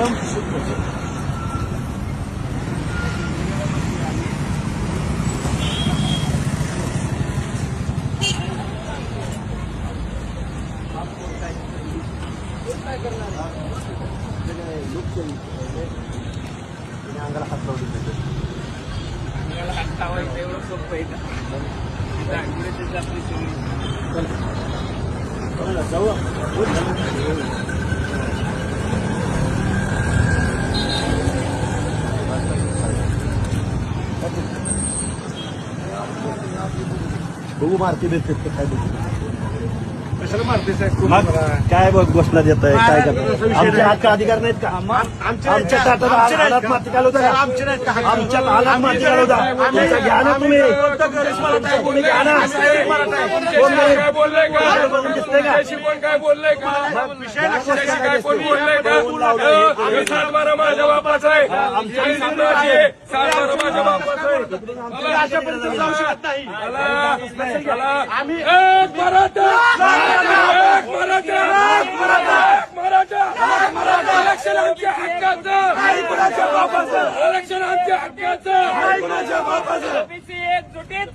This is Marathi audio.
Adam sıkmadı. Kalau jauh, boleh. बघू मारती देते काय कशाला मारते साहेब? मग काय बघ घोषणा देत आहे काय करताय आमच्या हक्क अधिकार नाहीत का? आमच्या ताटात हालात माती घालवता का? आमच्या हालात माती घालवता त्याचा घ्या ना तुम्ही. कोणी घ्या ना. कोण नाही? काय बोललंय का? बघून दिसतंय का? कोण काय बोललंय का काय कोण बोललंय का? अगं सातबारा माझ्या बापाचा आहे. आहे. सातबारा माझ्या मला अशा पद्धतीने जाऊ शकत नाही मराठा आरक्षण आमच्या हक्काचं आरक्षण आमच्या हक्काचं ओबीसी एकजुटीत